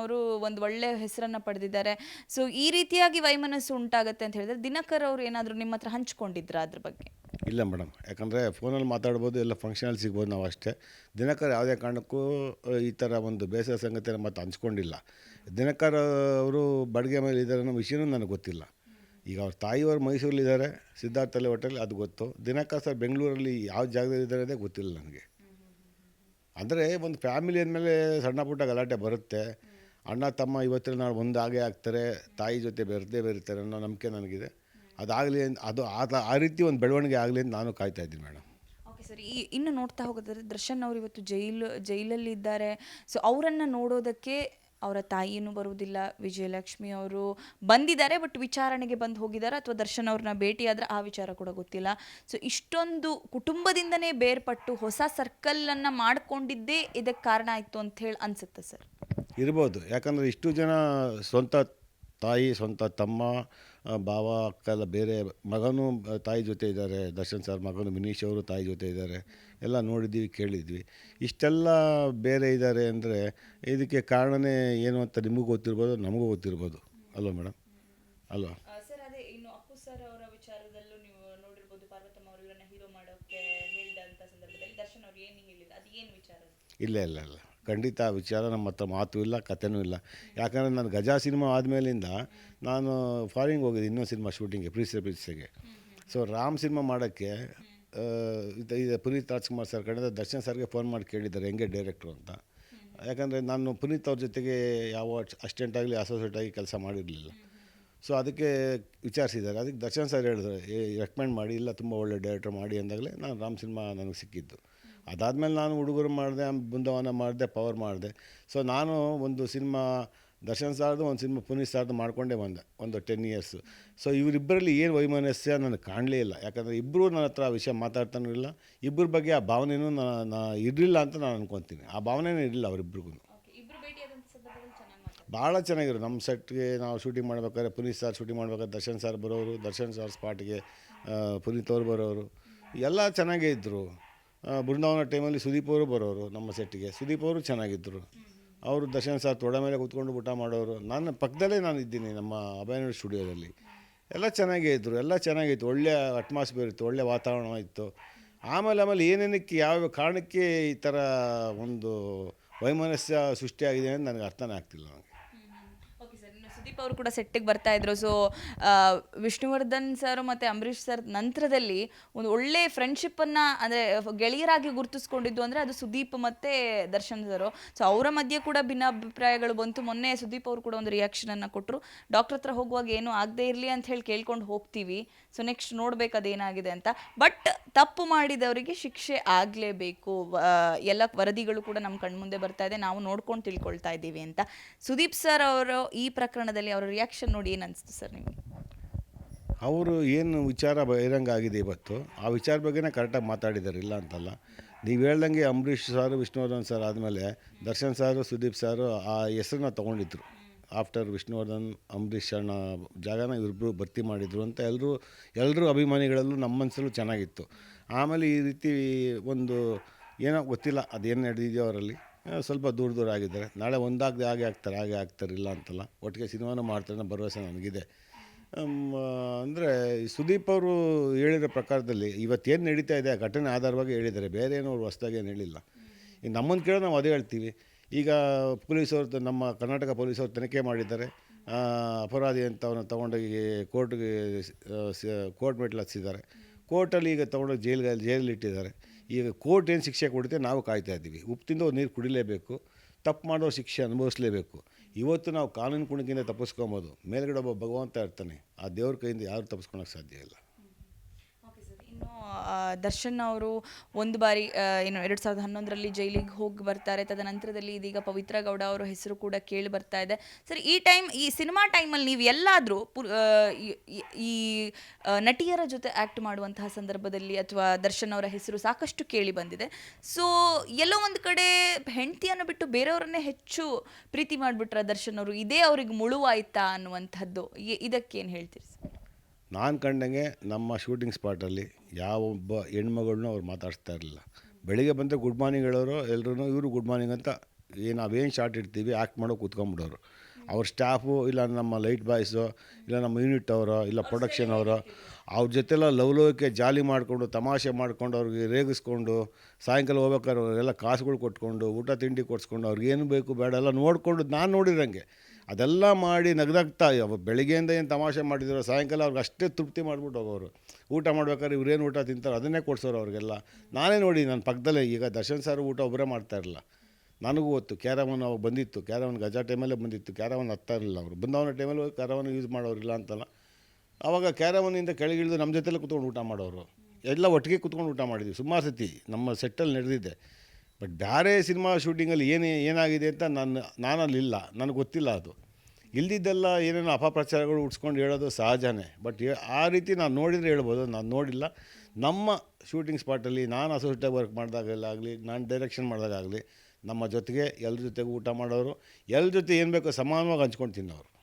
ಅವರು ಒಂದು ಒಳ್ಳೆ ಹೆಸರನ್ನ ಪಡೆದಿದ್ದಾರೆ. ಸೊ ಈ ರೀತಿಯಾಗಿ ವೈಮನಸ್ಸು ಉಂಟಾಗುತ್ತೆ ಅಂತ ಹೇಳಿದ್ರೆ ದಿನಕರ್ ಅವರು ಏನಾದರೂ ನಿಮ್ಮ ಹತ್ರ ಹಂಚ್ಕೊಂಡಿದ್ರಾ ಅದ್ರ ಬಗ್ಗೆ? ಇಲ್ಲ ಮೇಡಮ್. ಯಾಕಂದರೆ ಫೋನಲ್ಲಿ ಮಾತಾಡ್ಬೋದು, ಎಲ್ಲ ಫಂಕ್ಷನಲ್ಲಿ ಸಿಗ್ಬೋದು ನಾವು ಅಷ್ಟೇ. ದಿನಕರ್ ಯಾವುದೇ ಕಾರಣಕ್ಕೂ ಈ ಥರ ಒಂದು ಬೇಸರ ಸಂಗತಿಯನ್ನು ಮತ್ತೆ ಹಂಚ್ಕೊಂಡಿಲ್ಲ. ದಿನಕರ್ ಅವರು ಬಡಿಗೆ ಮೇಲೆ ಇದ್ದಾರೆ ಅನ್ನೋ ವಿಷಯನೂ ನನಗೆ ಗೊತ್ತಿಲ್ಲ. ಈಗ ಅವ್ರ ತಾಯಿಯವರು ಮೈಸೂರಲ್ಲಿದ್ದಾರೆ ಸಿದ್ಧಾರ್ಥಲ್ಲಿ ಹೋಟೆಲ್ ಅದು ಗೊತ್ತು. ದಿನಕರ್ ಸರ್ ಬೆಂಗಳೂರಲ್ಲಿ ಯಾವ ಜಾಗದಲ್ಲಿ ಇದ್ದಾರೆ ಅದೇ ಗೊತ್ತಿಲ್ಲ ನನಗೆ. ಅಂದರೆ ಒಂದು ಫ್ಯಾಮಿಲಿ ಅಂದಮೇಲೆ ಸಣ್ಣ ಪುಟ್ಟ ಗಲಾಟೆ ಬರುತ್ತೆ. ಅಣ್ಣ ತಮ್ಮ ಇವತ್ತಿನ ನಾಳೆ ಒಂದಾಗೇ ಆಗ್ತಾರೆ, ತಾಯಿ ಜೊತೆ ಬೆರೆದೇ ಬೆರೀತಾರೆ ಅನ್ನೋ ನಂಬಿಕೆ ನನಗಿದೆ. ಅದಾಗಲಿ ಅದು ಆ ರೀತಿ ಒಂದು ಬೆಳವಣಿಗೆ ಆಗಲಿ ಅಂತ ನಾನು ಕಾಯ್ತಾ ಇದ್ದೀನಿ ಮೇಡಮ್ ಓಕೆ ಸರ್. ಈ, ಇನ್ನು ನೋಡ್ತಾ ಹೋಗೋದಾದ್ರೆ ದರ್ಶನ್ ಅವರು ಇವತ್ತು ಜೈಲು, ಜೈಲಲ್ಲಿ ಇದ್ದಾರೆ. ಸೊ ಅವರನ್ನು ನೋಡೋದಕ್ಕೆ ಅವರ ತಾಯಿನೂ ಬರುವುದಿಲ್ಲ. ವಿಜಯಲಕ್ಷ್ಮಿ ಅವರು ಬಂದಿದ್ದಾರೆ ಬಟ್ ವಿಚಾರಣೆಗೆ ಬಂದು ಹೋಗಿದ್ದಾರೆ ಅಥವಾ ದರ್ಶನ್ ಅವ್ರನ್ನ ಭೇಟಿಯಾದ್ರೆ ಆ ವಿಚಾರ ಕೂಡ ಗೊತ್ತಿಲ್ಲ. ಸೊ ಇಷ್ಟೊಂದು ಕುಟುಂಬದಿಂದನೇ ಬೇರ್ಪಟ್ಟು ಹೊಸ ಸರ್ಕಲನ್ನು ಮಾಡಿಕೊಂಡಿದ್ದೇ ಇದಕ್ಕೆ ಕಾರಣ ಆಯಿತು ಅಂತ ಹೇಳಿ ಅನ್ಸುತ್ತೆ ಸರ್? ಇರ್ಬೋದು. ಯಾಕಂದರೆ ಇಷ್ಟು ಜನ ಸ್ವಂತ ತಾಯಿ ಸ್ವಂತ ತಮ್ಮ ಬಾವ ಭಾವ ಅಕ್ಕ ಎಲ್ಲ ಬೇರೆ ಮಗನೂ ತಾಯಿ ಜೊತೆ ಇದ್ದಾರೆ. ದರ್ಶನ್ ಸರ್ ಮಗನು ಮಿನೀಶ್ ಅವರು ತಾಯಿ ಜೊತೆ ಇದ್ದಾರೆ. ಎಲ್ಲ ನೋಡಿದ್ದೀವಿ ಕೇಳಿದ್ವಿ ಇಷ್ಟೆಲ್ಲ ಬೇರೆ ಇದ್ದಾರೆ ಅಂದರೆ ಇದಕ್ಕೆ ಕಾರಣನೇ ಏನು ಅಂತ ನಿಮಗೂ ಗೊತ್ತಿರ್ಬೋದು ನಮಗೂ ಗೊತ್ತಿರ್ಬೋದು. ಅಲ್ವಾ ಮೇಡಮ್ ಅಲ್ವಾ? ಇಲ್ಲ ಇಲ್ಲ ಇಲ್ಲ. ಖಂಡಿತ ಆ ವಿಚಾರ ನಮ್ಮ ಹತ್ರ ಮಾತು ಇಲ್ಲ ಕಥೆನೂ ಇಲ್ಲ. ಯಾಕಂದರೆ ನಾನು ಗಜಾ ಸಿನಿಮಾ ಆದಮೇಲಿಂದ ನಾನು ಫಾರಿನ್ಗೆ ಹೋಗಿದ್ದೆ, ಇನ್ನೊಂದು ಸಿನಿಮಾ ಶೂಟಿಂಗ್ಗೆ, ಪ್ರೀತಿ ಪ್ರೀಸ್ಗೆ ಸೊ ರಾಮ್ ಸಿನಿಮಾ ಮಾಡೋಕ್ಕೆ ಇದು ಪುನೀತ್ ರಾಜ್ಕುಮಾರ್ ಸರ್ ಕಡೆಯಿಂದ ದರ್ಶನ್ ಸರ್ಗೆ ಫೋನ್ ಮಾಡಿ ಕೇಳಿದ್ದಾರೆ, ಹೆಂಗೆ ಡೈರೆಕ್ಟ್ರು ಅಂತ. ಯಾಕಂದರೆ ನಾನು ಪುನೀತ್ ಅವ್ರ ಜೊತೆಗೆ ಯಾವ ಅಸಿಸ್ಟೆಂಟ್ ಆಗಲಿ, ಅಸೋಸಿಯೇಟ್ ಆಗಿ ಕೆಲಸ ಮಾಡಿರಲಿಲ್ಲ. ಸೊ ಅದಕ್ಕೆ ವಿಚಾರಿಸಿದ್ದಾರೆ. ಅದಕ್ಕೆ ದರ್ಶನ್ ಸರ್ ಹೇಳಿದ್ರು ರೆಕಮೆಂಡ್ ಮಾಡಿ, ಇಲ್ಲ, ತುಂಬ ಒಳ್ಳೆ ಡೈರೆಕ್ಟ್ರ್ ಮಾಡಿ ಅಂದಾಗಲೇ ನಾನು ರಾಮ್ ಸಿನಿಮಾ ನನಗೆ ಸಿಕ್ಕಿದ್ದು. ಅದಾದಮೇಲೆ ನಾನು ಹುಡುಗರು ಮಾಡಿದೆ ಬೃಂದಾವನ ಮಾಡಿದೆ ಪವರ್ ಮಾಡಿದೆ. ಸೊ ನಾನು ಒಂದು ಸಿನಿಮಾ ದರ್ಶನ್ ಸಾರ್ದು ಒಂದು ಸಿನಿಮಾ ಪುನೀತ್ ಸಾರ್ದು ಮಾಡಿಕೊಂಡೇ ಬಂದೆ ಒಂದು ಟೆನ್ ಇಯರ್ಸು ಸೊ ಇವರಿಬ್ಬರಲ್ಲಿ ಏನು ವೈಮನಸ್ಯ ನನಗೆ ಕಾಣಲೇ ಇಲ್ಲ. ಯಾಕಂದರೆ ಇಬ್ಬರು ನನ್ನ ಹತ್ರ ಆ ವಿಷಯ ಮಾತಾಡ್ತಾನೂ ಇಲ್ಲ. ಇಬ್ಬರ ಬಗ್ಗೆ ಆ ಭಾವನೆಯೂ ನಾನು ಇರಲಿಲ್ಲ ಅಂತ ನಾನು ಅನ್ಕೊತೀನಿ. ಆ ಭಾವನೆನೇ ಇರಲಿಲ್ಲ ಅವರಿಬ್ರಿಗೂ. ಭಾಳ ಚೆನ್ನಾಗಿರು ನಮ್ಮ ಸೆಟ್ಗೆ ನಾವು ಶೂಟಿಂಗ್ ಮಾಡ್ಬೇಕಾದ್ರೆ ಪುನೀತ್ ಸರ್ ಶೂಟಿಂಗ್ ಮಾಡ್ಬೇಕಾದ್ರೆ ದರ್ಶನ್ ಸರ್ ಬರೋರು ದರ್ಶನ್ ಸರ್ ಸ್ಪಾಟ್ಗೆ ಪುನೀತ್ ಅವ್ರು ಬರೋರು ಎಲ್ಲ ಚೆನ್ನಾಗೇ ಇದ್ದರು ಬೃಂದಾವನ ಟೈಮಲ್ಲಿ ಸುದೀಪ್ ಅವರು ಬರೋರು ನಮ್ಮ ಸೆಟ್ಟಿಗೆ. ಸುದೀಪ್ ಅವರು ಚೆನ್ನಾಗಿದ್ದರು ಅವರು ದರ್ಶನ್ ಸರ್ ತೊಡೆ ಮೇಲೆ ಕೂತ್ಕೊಂಡು ಊಟ ಮಾಡೋರು. ನಾನು ಪಕ್ಕದಲ್ಲೇ ನಾನು ಇದ್ದೀನಿ ನಮ್ಮ ಅಭಯನಗರ ಸ್ಟುಡಿಯೋದಲ್ಲಿ. ಎಲ್ಲ ಚೆನ್ನಾಗೇ ಇದ್ದರು ಎಲ್ಲ ಚೆನ್ನಾಗಿತ್ತು. ಒಳ್ಳೆಯ ಅಟ್ಮಾಸ್ಫಿಯರ್ ಇತ್ತು. ಒಳ್ಳೆಯ ವಾತಾವರಣ ಇತ್ತು. ಆಮೇಲೆ ಆಮೇಲೆ ಏನೇನಕ್ಕೆ ಯಾವ ಕಾರಣಕ್ಕೆ ಈ ಥರ ಒಂದು ವೈಮನಸ್ಯ ಸೃಷ್ಟಿಯಾಗಿದೆ ಅಂತ ನನಗೆ ಅರ್ಥನೇ ಆಗ್ತಿಲ್ಲ ನನಗೆ ಸುದೀಪ್ ಅವರು ಕೂಡ ಸೆಟ್ಟಿಗೆ ಬರ್ತಾ ಇದ್ರು. ಸೊ ವಿಷ್ಣುವರ್ಧನ್ ಸರ್ ಮತ್ತು ಅಂಬರೀಷ್ ಸರ್ ನಂತರದಲ್ಲಿ ಒಂದು ಒಳ್ಳೆ ಫ್ರೆಂಡ್ಶಿಪ್ಪನ್ನು ಅಂದರೆ ಗೆಳೆಯರಾಗಿ ಗುರುತಿಸ್ಕೊಂಡಿದ್ದು ಅಂದರೆ ಅದು ಸುದೀಪ್ ಮತ್ತು ದರ್ಶನ್ ಸರ್ ಸೊ ಅವರ ಮಧ್ಯೆ ಕೂಡ ಭಿನ್ನಾಭಿಪ್ರಾಯಗಳು ಬಂತು. ಮೊನ್ನೆ ಸುದೀಪ್ ಅವರು ಕೂಡ ಒಂದು ರಿಯಾಕ್ಷನನ್ನು ಕೊಟ್ಟರು ಡಾಕ್ಟರ್ ಹತ್ರ ಹೋಗುವಾಗ ಏನು ಆಗದೆ ಇರಲಿ ಅಂತ ಹೇಳಿ ಕೇಳ್ಕೊಂಡು ಹೋಗ್ತೀವಿ. ಸೊ ನೆಕ್ಸ್ಟ್ ನೋಡ್ಬೇಕು ಅದೇನಾಗಿದೆ ಅಂತ. ಬಟ್ ತಪ್ಪು ಮಾಡಿದವರಿಗೆ ಶಿಕ್ಷೆ ಆಗಲೇಬೇಕು. ಎಲ್ಲ ವರದಿಗಳು ಕೂಡ ನಮ್ಮ ಕಣ್ಮುಂದೆ ಬರ್ತಾ ಇದೆ. ನಾವು ನೋಡ್ಕೊಂಡು ತಿಳ್ಕೊಳ್ತಾ ಇದ್ದೀವಿ ಅಂತ. ಸುದೀಪ್ ಸರ್ ಅವರು ಈ ಪ್ರಕರಣದಲ್ಲಿ ಅವರ ರಿಯಾಕ್ಷನ್ ನೋಡಿ ಏನು ಅನಿಸ್ತು ಸರ್ ನಿಮಗೆ? ಅವರು ಏನು ವಿಚಾರ ಬಹಿರಂಗ ಆಗಿದೆ ಇವತ್ತು? ಆ ವಿಚಾರ ಬಗ್ಗೆನೇ ಕರೆಕ್ಟಾಗಿ ಮಾತಾಡಿದ್ದಾರೆ ಇಲ್ಲ ಅಂತಲ್ಲ. ನೀವು ಹೇಳ್ದಂಗೆ ಅಂಬರೀಷ್ ಸಾರು ವಿಷ್ಣುವರ್ಧನ್ ಸರ್ ಆದಮೇಲೆ ದರ್ಶನ್ ಸಾರು ಸುದೀಪ್ ಸಾರು ಆ ಹೆಸರನ್ನ ತೊಗೊಂಡಿದ್ರು. ಆಫ್ಟರ್ ವಿಷ್ಣುವರ್ಧನ್, ಅಂಬರೀಷ್ ಅಣ್ಣ ಜಾಗನ ಇವರಿಬ್ಬರು ಭರ್ತಿ ಮಾಡಿದರು ಅಂತ ಎಲ್ಲರೂ ಎಲ್ಲರೂ ಅಭಿಮಾನಿಗಳಲ್ಲೂ ನಮ್ಮ ಮನಸ್ಸಲ್ಲೂ ಚೆನ್ನಾಗಿತ್ತು. ಆಮೇಲೆ ಈ ರೀತಿ ಒಂದು ಏನೋ ಗೊತ್ತಿಲ್ಲ ಅದೇನು ನಡೆದಿದೆಯೋ ಅವರಲ್ಲಿ. ಸ್ವಲ್ಪ ದೂರ ದೂರ ಆಗಿದ್ದಾರೆ. ನಾಳೆ ಒಂದಾಗದೆ ಹಾಗೆ ಆಗ್ತಾರೆ ಹಾಗೆ ಆಗ್ತಾರೆ, ಇಲ್ಲ ಅಂತಲ್ಲ. ಒಟ್ಟಿಗೆ ಸಿನಿಮಾನೂ ಮಾಡ್ತಾರೆ, ಅನ್ನೋ ಭರವಸೆ ನನಗಿದೆ ಅಂದರೆ ಸುದೀಪ್ ಅವರು ಹೇಳಿರೋ ಪ್ರಕಾರದಲ್ಲಿ ಇವತ್ತೇನು ನಡೀತಾ ಇದೆ ಆ ಘಟನೆ ಆಧಾರವಾಗಿ ಹೇಳಿದ್ದಾರೆ. ಬೇರೆ ಏನು ಅವ್ರು ಏನು ಹೇಳಿಲ್ಲ. ನಮ್ಮನ್ನು ಕೇಳೋ ನಾವು ಅದೇ ಹೇಳ್ತೀವಿ. ಈಗ ಪೊಲೀಸ್ ತ- ನಮ್ಮ ಕರ್ನಾಟಕ ಪೊಲೀಸವ್ರು ತನಿಖೆ ಮಾಡಿದ್ದಾರೆ. ಅಪರಾಧಿ ಅಂತ ಅವನ ತೊಗೊಂಡೋಗಿ ಕೋರ್ಟ್ಗೆ ಕೋರ್ಟ್ ಮೆಟ್ಲು ಹಚ್ಚಿದ್ದಾರೆ ಕೋರ್ಟಲ್ಲಿ ಈಗ ತೊಗೊಂಡೋಗಿ ಜೈಲ್ಗೆ ಜೈಲಲ್ಲಿ ಇಟ್ಟಿದ್ದಾರೆ. ಈಗ ಕೋರ್ಟ್ ಏನು ಶಿಕ್ಷೆ ಕೊಡುತ್ತೆ ನಾವು ಕಾಯ್ತಾ ಇದ್ದೀವಿ. ಉಪ್ಪಿಂದ ನೀರು ಕುಡಿಲೇಬೇಕು, ತಪ್ಪು ಮಾಡೋ ಶಿಕ್ಷೆ ಅನುಭವಿಸಲೇಬೇಕು. ಇವತ್ತು ನಾವು ಕಾನೂನು ಕುಣಿಕೆಯಿಂದ ತಪ್ಪಿಸ್ಕೊಬೋದು. ಮೇಲ್ಗಡೆ ಒಬ್ಬ ಭಗವಂತ ಇರ್ತಾನೆ. ಆ ದೇವ್ರ ಕೈಯಿಂದ ಯಾರು ತಪ್ಪಿಸ್ಕೊಳಕ್ಕೆ ಸಾಧ್ಯ ಇಲ್ಲ. ದರ್ಶನ್ ಅವರು ಒಂದು ಬಾರಿ ಏನು ಎರಡು ಸಾವಿರದ ಹನ್ನೊಂದರಲ್ಲಿ ಜೈಲಿಗೆ ಹೋಗಿ ಬರ್ತಾರೆ. ತದನಂತರದಲ್ಲಿ ಇದೀಗ ಪವಿತ್ರ ಗೌಡ ಅವರ ಹೆಸರು ಕೂಡ ಕೇಳಿ ಬರ್ತಾ ಇದೆ. ಸರ್, ಈ ಟೈಮ್, ಈ ಸಿನಿಮಾ ಟೈಮಲ್ಲಿ ನೀವು ಎಲ್ಲಾದರೂ ಈ ನಟಿಯರ ಜೊತೆ ಆ್ಯಕ್ಟ್ ಮಾಡುವಂತಹ ಸಂದರ್ಭದಲ್ಲಿ ಅಥವಾ ದರ್ಶನ್ ಅವರ ಹೆಸರು ಸಾಕಷ್ಟು ಕೇಳಿ ಬಂದಿದೆ. ಸೊ, ಎಲ್ಲೋ ಒಂದು ಕಡೆ ಹೆಂಡತಿಯನ್ನು ಬಿಟ್ಟು ಬೇರೆಯವರನ್ನೇ ಹೆಚ್ಚು ಪ್ರೀತಿ ಮಾಡಿಬಿಟ್ರ ದರ್ಶನ್ ಅವರು? ಇದೇ ಅವ್ರಿಗೆ ಮುಳುವಾಯ್ತಾ ಅನ್ನುವಂಥದ್ದು. ಇದಕ್ಕೇನು ಹೇಳ್ತೀರಿ ಸರ್? ನಾನು ಕಂಡಂಗೆ ನಮ್ಮ ಶೂಟಿಂಗ್ ಸ್ಪಾಟಲ್ಲಿ ಯಾವೊಬ್ಬ ಹೆಣ್ಮಗಳನ್ನೂ ಅವ್ರು ಮಾತಾಡಿಸ್ತಾ ಇರಲಿಲ್ಲ. ಬೆಳಿಗ್ಗೆ ಬಂದರೆ ಗುಡ್ ಮಾರ್ನಿಂಗ್ ಹೇಳೋರು ಎಲ್ಲರೂ ಇವರು ಗುಡ್ ಮಾರ್ನಿಂಗ್ ಅಂತ ಏನು ನಾವೇನು ಶಾರ್ಟ್ ಇಡ್ತೀವಿ ಆ್ಯಕ್ಟ್ ಮಾಡೋ ಕೂತ್ಕೊಂಡ್ಬಿಡೋರು. ಅವ್ರ ಸ್ಟಾಫು ಇಲ್ಲ ನಮ್ಮ ಲೈಟ್ ಬಾಯ್ಸು ಇಲ್ಲ ನಮ್ಮ ಯೂನಿಟ್ ಅವರು, ಇಲ್ಲ ಪ್ರೊಡಕ್ಷನ್ ಅವರು, ಅವ್ರ ಜೊತೆಲ್ಲ ಲವಲವಿಕೆ ಜಾಲಿ ಮಾಡಿಕೊಂಡು, ತಮಾಷೆ ಮಾಡ್ಕೊಂಡು, ಅವ್ರಿಗೆ ರೇಗಿಸ್ಕೊಂಡು, ಸಾಯಂಕಾಲ ಹೋಗ್ಬೇಕಾದ್ರೆ ಅವರೆಲ್ಲ ಕಾಸುಗಳು ಕೊಟ್ಕೊಂಡು, ಊಟ, ತಿಂಡಿ ಕೊಡಿಸ್ಕೊಂಡು ಅವ್ರಿಗೆ ಏನು ಬೇಕು ಬೇಡ ಎಲ್ಲ ನೋಡಿಕೊಂಡು ನಾನು ನೋಡಿರಂಗೆ. ಅದೆಲ್ಲ ಮಾಡಿ ನಗದಾಗ್ತಾ ಅವ ಬೆಳಿಗ್ಗೆಯಿಂದ ಏನು ತಮಾಷೆ ಮಾಡಿದ್ರು, ಸಾಯಂಕಾಲ ಅವ್ರಿಗೆ ಅಷ್ಟೇ ತೃಪ್ತಿ ಮಾಡಿಬಿಟ್ಟು ಹೋಗೋರು. ಊಟ ಮಾಡ್ಬೇಕಾದ್ರೆ ಇವ್ರೇನು ಊಟ ತಿಂತಾರೆ ಅದನ್ನೇ ಕೊಡ್ಸೋರು ಅವ್ರಿಗೆಲ್ಲ. ನಾನೇ ನೋಡಿ ನನ್ನ ಪಕ್ಕದಲ್ಲೇ, ಈಗ ದರ್ಶನ್ ಸರ್ ಊಟ ಒಬ್ಬರೇ ಮಾಡ್ತಾ ಇರಲಿಲ್ಲ. ನನಗೂ ಗೊತ್ತು ಕ್ಯಾರವನ್ ಅವಾಗ ಬಂದಿತ್ತು ಕ್ಯಾರವನ್ ಗಜಾ ಟೈಮಲ್ಲೇ ಬಂದಿತ್ತು ಕ್ಯಾರವನ್ ಹತ್ತಾ ಇರಲಿಲ್ಲ ಅವರು. ಬಂದವನ ಟೈಮಲ್ಲಿ ಕ್ಯಾರವನ್ ಯೂಸ್ ಮಾಡೋರಿಲ್ಲ ಅಂತಲ್ಲ. ಆವಾಗ ಕ್ಯಾರವನಿಂದ ಕೆಳಗಿಳಿದು ನಮ್ಮ ಜೊತೆಲೇ ಕುತ್ಕೊಂಡು ಊಟ ಮಾಡೋರು. ಎಲ್ಲ ಒಟ್ಟಿಗೆ ಕುತ್ಕೊಂಡು ಊಟ ಮಾಡಿದ್ವಿ. ಸುಮಾರು ಸತಿ, ನಮ್ಮ ಸೆಟ್ಟಲ್ಲಿ ನಡೆದಿದೆ. ಬಟ್ ಬೇರೆ ಸಿನಿಮಾ ಶೂಟಿಂಗಲ್ಲಿ ಏನು ಏನಾಗಿದೆ ಅಂತ ನಾನು ನಾನಲ್ಲಿಲ್ಲ ನನಗೆ ಗೊತ್ತಿಲ್ಲ ಅದು. ಇಲ್ದಿದ್ದೆಲ್ಲ ಏನೇನೋ ಅಪಪ್ರಚಾರಗಳು ಉಡ್ಸ್ಕೊಂಡು ಹೇಳೋದು ಸಹಜನೇ. ಬಟ್ ಆ ರೀತಿ ನಾನು ನೋಡಿದರೆ ಹೇಳ್ಬೋದು. ನಾನು ನೋಡಿಲ್ಲ. ನಮ್ಮ ಶೂಟಿಂಗ್ ಸ್ಪಾಟಲ್ಲಿ ನಾನು ಅಸೋಸಿಯೇಟಾಗಿ ವರ್ಕ್ ಮಾಡಿದಾಗಲಾಗಲಿ ನಾನು ಡೈರೆಕ್ಷನ್ ಮಾಡಿದಾಗಲಿ ನಮ್ಮ ಜೊತೆಗೆ ಎಲ್ಲರ ಜೊತೆಗೆ ಊಟ ಮಾಡೋರು ಎಲ್ಲರ ಜೊತೆ ಏನು ಬೇಕೋ ಸಮಾನವಾಗಿ ಹಂಚ್ಕೊಂಡು ತಿನ್ನೋರು.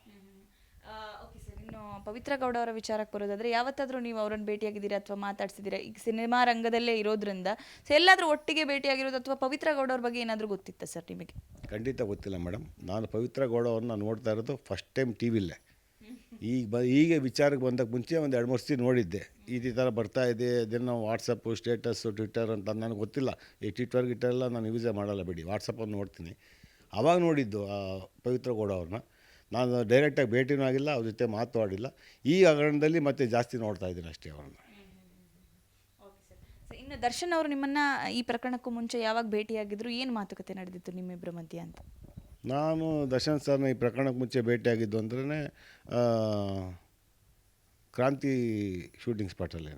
ಪವಿತ್ರ ಗೌಡ ಅವರ ವಿಚಾರಕ್ಕೆ ಬರೋದಾದ್ರೆ ಯಾವತ್ತಾದರೂ ನೀವು ಅವರನ್ನು ಭೇಟಿಯಾಗಿದ್ದೀರಾ ಅಥವಾ ಮಾತಾಡ್ಸಿದ್ದೀರಾ? ಈಗ ಸಿನಿಮಾ ರಂಗದಲ್ಲೇ ಇರೋದ್ರಿಂದ ಸೊ ಎಲ್ಲಾದರೂ ಒಟ್ಟಿಗೆ ಭೇಟಿಯಾಗಿರೋದು ಅಥವಾ ಪವಿತ್ರ ಗೌಡ ಅವ್ರ ಬಗ್ಗೆ ಏನಾದರೂ ಗೊತ್ತಿತ್ತಾ ಸರ್ ನಿಮಗೆ? ಖಂಡಿತ ಗೊತ್ತಿಲ್ಲ ಮೇಡಮ್. ನಾನು ಪವಿತ್ರ ಗೌಡ ಅವ್ರನ್ನ ನೋಡ್ತಾ ಇರೋದು ಫಸ್ಟ್ ಟೈಮ್ ಟಿ ವಿಲ್ಲೇ ಈಗ ಬ, ಈಗ ವಿಚಾರಕ್ಕೆ ಬಂದಕ್ಕೆ ಮುಂಚೆ ಒಂದು ಎರಡು, ಮೂರು ಸತಿ ನೋಡಿದ್ದೆ. ಈ ಥರ ಬರ್ತಾ ಇದೆ, ಇದನ್ನು ವಾಟ್ಸಪ್ಪು ಸ್ಟೇಟಸ್ಸು ಟ್ವಿಟ್ಟರ್ ಅಂತ ನನಗೆ ಗೊತ್ತಿಲ್ಲ. ಈ ಟ್ವಿಟ್ಟರ್ ಗಿಟ್ಟರ್ ನಾನು ಯೂಸೇ ಮಾಡಲ್ಲ ಬಿಡಿ. ವಾಟ್ಸಪ್ಪನ್ನು ನೋಡ್ತೀನಿ. ಆವಾಗ ನೋಡಿದ್ದು ಪವಿತ್ರ ಗೌಡ ಅವ್ರನ್ನ. ನಾನು ಡೈರೆಕ್ಟಾಗಿ ಭೇಟಿನೂ ಆಗಿಲ್ಲ ಅವ್ರ ಜೊತೆ ಮಾತಾಡಿಲ್ಲ. ಈ ಹಗರಣದಲ್ಲಿ ಮತ್ತೆ ಜಾಸ್ತಿ ನೋಡ್ತಾ ಇದ್ದೀನಿ ಅಷ್ಟೇ ಅವರನ್ನು. ಇನ್ನು ದರ್ಶನ್ ಅವರು ನಿಮ್ಮನ್ನು ಈ ಪ್ರಕರಣಕ್ಕೂ ಮುಂಚೆ ಯಾವಾಗ ಭೇಟಿಯಾಗಿದ್ರು ಏನು ಮಾತುಕತೆ ನಡೆದಿತ್ತು ನಿಮ್ಮಿಬ್ಬರ ಮಧ್ಯೆ ಅಂತ? ನಾನು ದರ್ಶನ್ ಸರ್ನ ಈ ಪ್ರಕರಣಕ್ಕೆ ಮುಂಚೆ ಭೇಟಿಯಾಗಿದ್ದು ಅಂದ್ರೆ ಕ್ರಾಂತಿ ಶೂಟಿಂಗ್ ಸ್ಪಾಟಲ್ಲೇ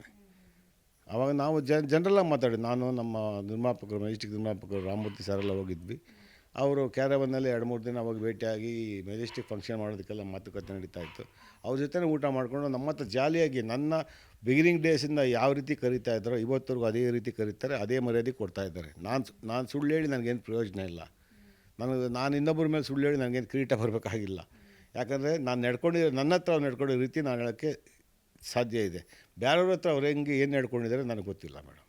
ಆವಾಗ ನಾವು ಜನ್ ಜನರಲ್ಲಾಗಿ ಮಾತಾಡಿ ನಾನು ನಮ್ಮ ನಿರ್ಮಾಪಕರು ಮೆಜೆಸ್ಟಿಕ್ ನಿರ್ಮಾಪಕರು ರಾಮಮೂರ್ತಿ ಸರೆಲ್ಲ ಹೋಗಿದ್ವಿ. ಅವರು ಕ್ಯಾರವನ್ನಲ್ಲಿ ಎರಡು ಮೂರು ದಿನ ಅವಾಗ ಭೇಟಿಯಾಗಿ ಮೆಜೆಸ್ಟಿಕ್ ಫಂಕ್ಷನ್ ಮಾಡೋದಕ್ಕೆಲ್ಲ ಮಾತುಕತೆ ನಡೀತಾ ಇತ್ತು. ಅವ್ರ ಜೊತೆನೇ ಊಟ ಮಾಡಿಕೊಂಡು ನಮ್ಮ ಹತ್ರ ಜಾಲಿಯಾಗಿ ನನ್ನ ಬಿಗಿನಿಂಗ್ ಡೇಸಿಂದ ಯಾವ ರೀತಿ ಕರೀತಾ ಇದ್ದಾರೋ ಇವತ್ತರೆಗೂ ಅದೇ ರೀತಿ ಕರೀತಾರೆ, ಅದೇ ಮರ್ಯಾದೆ ಕೊಡ್ತಾ ಇದ್ದಾರೆ. ನಾನು ನಾನು ಸುಳ್ಳು ಹೇಳಿ ನನಗೇನು ಪ್ರಯೋಜನ ಇಲ್ಲ. ನನಗೆ, ನಾನು ಇನ್ನೊಬ್ಬರ ಮೇಲೆ ಸುಳ್ಳು ಹೇಳಿ ನನಗೇನು ಕಿರೀಟ ಬರಬೇಕಾಗಿಲ್ಲ. ಯಾಕಂದರೆ ನಾನು ನಡ್ಕೊಂಡಿದ್ದೆ ನನ್ನ ಹತ್ರ ಅವ್ರು ನಡ್ಕೊಂಡಿರೋ ರೀತಿ ನಾನು ಹೇಳೋಕ್ಕೆ ಸಾಧ್ಯ ಇದೆ. ಬೇರೆಯವ್ರ ಹತ್ರ ಅವ್ರು ಹೆಂಗೆ, ಏನು ನಡ್ಕೊಂಡಿದ್ದಾರೆ ನನಗೆ ಗೊತ್ತಿಲ್ಲ ಮೇಡಮ್.